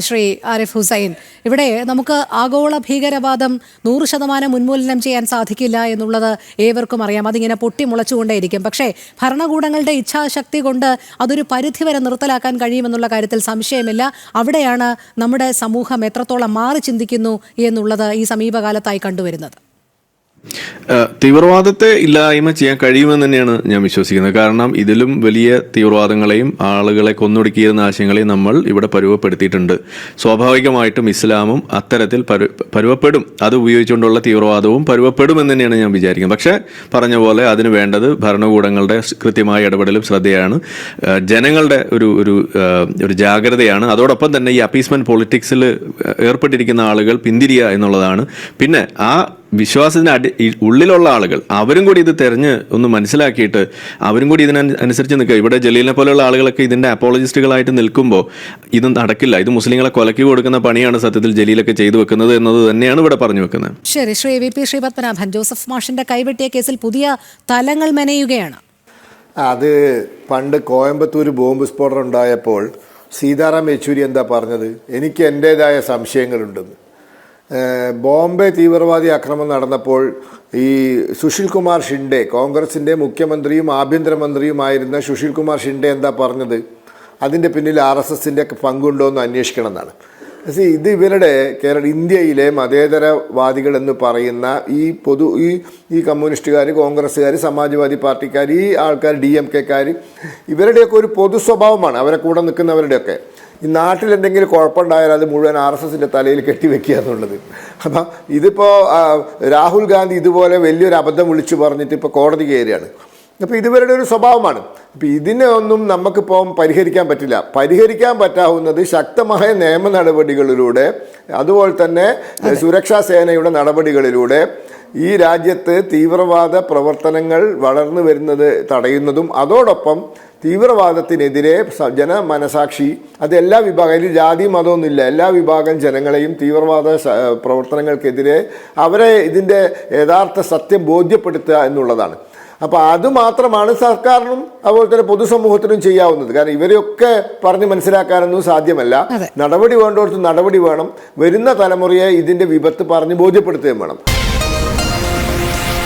ശ്രീ ആരിഫ് ഹുസൈൻ ഇവിടെ നമുക്ക് ആഗോള ഭീകരവാദം നൂറ് ശതമാനം ഉന്മൂലനം ചെയ്യാൻ സാധിക്കില്ല എന്നുള്ളത് ഏവർക്കും അറിയാം. അതിങ്ങനെ പൊട്ടിമുളച്ചുകൊണ്ടേയിരിക്കും. പക്ഷേ ഭരണകൂടങ്ങളുടെ ഇച്ഛാശക്തി കൊണ്ട് അതൊരു പരിധിവരെ നിർത്തലാക്കാൻ കഴിയുമെന്നുള്ള കാര്യത്തിൽ സംശയമില്ല. അവിടെയാണ് നമ്മുടെ സമൂഹം എത്രത്തോളം മാറി ചിന്തിക്കുന്നു എന്നുള്ളത് ഈ സമീപകാലത്തായി കണ്ടുവരുന്നത്. തീവ്രവാദത്തെ ഇല്ലായ്മ ചെയ്യാൻ കഴിയുമെന്ന് തന്നെയാണ് ഞാൻ വിശ്വസിക്കുന്നത്. കാരണം ഇതിലും വലിയ തീവ്രവാദങ്ങളെയും ആളുകളെ കൊന്നൊടുക്കിയിരുന്ന ആശയങ്ങളെയും നമ്മൾ ഇവിടെ പരുവപ്പെടുത്തിയിട്ടുണ്ട്. സ്വാഭാവികമായിട്ടും ഇസ്ലാമും അത്തരത്തിൽ പരു പരുവപ്പെടും. അത് ഉപയോഗിച്ചുകൊണ്ടുള്ള തീവ്രവാദവും പരുവപ്പെടുമെന്ന് തന്നെയാണ് ഞാൻ വിചാരിക്കുന്നത്. പക്ഷേ പറഞ്ഞ പോലെ അതിന് വേണ്ടത് ഭരണകൂടങ്ങളുടെ കൃത്യമായ ഇടപെടലും ശ്രദ്ധയാണ്. ജനങ്ങളുടെ ഒരു ഒരു ഒരു ജാഗ്രതയാണ്. അതോടൊപ്പം തന്നെ ഈ അപ്പീസ്മെന്റ് പൊളിറ്റിക്സിൽ ഏർപ്പെട്ടിരിക്കുന്ന ആളുകൾ പിന്തിരിയുക എന്നുള്ളതാണ്. പിന്നെ ആ വിശ്വാസത്തിന് അടി ഉള്ളിലുള്ള ആളുകൾ അവരും കൂടി ഇത് തെരഞ്ഞ് ഒന്ന് മനസ്സിലാക്കിയിട്ട് അവരും കൂടി ഇതിനനുസരിച്ച് നിൽക്കുക. ഇവിടെ ജലീലിനെ പോലെയുള്ള ആളുകളൊക്കെ ഇതിന്റെ അപ്പോളജിസ്റ്റുകളായിട്ട് നിൽക്കുമ്പോൾ ഇത് നടക്കില്ല. ഇത് മുസ്ലിങ്ങളെ കൊലക്കി കൊടുക്കുന്ന പണിയാണ് സത്യത്തിൽ ജലീലൊക്കെ ചെയ്തു വെക്കുന്നത് എന്നത് തന്നെയാണ് ഇവിടെ പറഞ്ഞു വെക്കുന്നത്. ശരി Shri V P Sreepadmanabhan. Joseph മാഷിന്റെ കൈവെട്ടിയ കേസിൽ പുതിയ തലങ്ങൾ മെനയുകയാണ്. അത് പണ്ട് കോയമ്പത്തൂർ ബോംബ് സ്ഫോടനം ഉണ്ടായപ്പോൾ സീതാറാം യെച്ചൂരി എന്താ പറഞ്ഞത്? എനിക്ക് എന്റേതായ സംശയങ്ങളുണ്ടെന്ന്. ബോംബെ തീവ്രവാദി ആക്രമണം നടന്നപ്പോൾ ഈ സുശീൽ കുമാർ ഷിൻഡെ കോൺഗ്രസിന്റെ മുഖ്യമന്ത്രിയും ആഭ്യന്തരമന്ത്രിയുമായിരുന്ന സുശീൽ കുമാർ ഷിൻഡെ എന്താ പറഞ്ഞത്? അതിന്റെ പിന്നിൽ ആർ എസ് എസിന്റെ പങ്കുണ്ടോ എന്ന് അന്വേഷിക്കണം എന്നാണ്. ഇത് ഇവരുടെ കേരള ഇന്ത്യയിലെ മതേതരവാദികൾ എന്ന് പറയുന്ന ഈ പൊതു ഈ ഈ കമ്മ്യൂണിസ്റ്റുകാർ കോൺഗ്രസ്സുകാർ സമാജ്വാദി പാർട്ടിക്കാർ ഈ ആൾക്കാർ ഡി എം കെക്കാർ ഇവരുടെയൊക്കെ ഒരു പൊതു സ്വഭാവമാണ് അവരെ കൂടെ നിൽക്കുന്നവരുടെയൊക്കെ. ഈ നാട്ടിൽ എന്തെങ്കിലും കുഴപ്പമുണ്ടായാൽ അത് മുഴുവൻ ആർ എസ് എസിന്റെ തലയിൽ കെട്ടിവെക്കുക എന്നുള്ളത്. അപ്പം ഇതിപ്പോൾ രാഹുൽ ഗാന്ധി ഇതുപോലെ വലിയൊരു അബദ്ധം വിളിച്ചു പറഞ്ഞിട്ട് ഇപ്പോൾ കോടതി കയറിയാണ് അപ്പോൾ ഇതുവരുടെ ഒരു സ്വഭാവമാണ്. അപ്പോൾ ഇതിനെ ഒന്നും നമുക്കിപ്പോൾ പരിഹരിക്കാൻ പറ്റില്ല. പരിഹരിക്കാൻ പറ്റാവുന്നത് ശക്തമായ നിയമ നടപടികളിലൂടെ അതുപോലെ തന്നെ സുരക്ഷാ സേനയുടെ നടപടികളിലൂടെ ഈ രാജ്യത്ത് തീവ്രവാദ പ്രവർത്തനങ്ങൾ വളർന്നു വരുന്നത് തടയുന്നതും അതോടൊപ്പം തീവ്രവാദത്തിനെതിരെ ജന ജനമനസാക്ഷി അത് എല്ലാ വിഭാഗം അതിൽ ജാതി മതമൊന്നുമില്ല എല്ലാ വിഭാഗം ജനങ്ങളെയും തീവ്രവാദ പ്രവർത്തനങ്ങൾക്കെതിരെ അവരെ ഇതിന്റെ യഥാർത്ഥ സത്യം ബോധ്യപ്പെടുത്തുക എന്നുള്ളതാണ്. അപ്പോൾ അത് മാത്രമാണ് സർക്കാരിനും അതുപോലെ തന്നെ പൊതുസമൂഹത്തിനും ചെയ്യാവുന്നത്. കാരണം ഇവരെയൊക്കെ പറഞ്ഞ് മനസ്സിലാക്കാനൊന്നും സാധ്യമല്ല. നടപടി വേണ്ടോടത്ത് നടപടി വേണം. വരുന്ന തലമുറയെ ഇതിന്റെ വിപത്ത് പറഞ്ഞ് ബോധ്യപ്പെടുത്തുകയും വേണം. Thank you.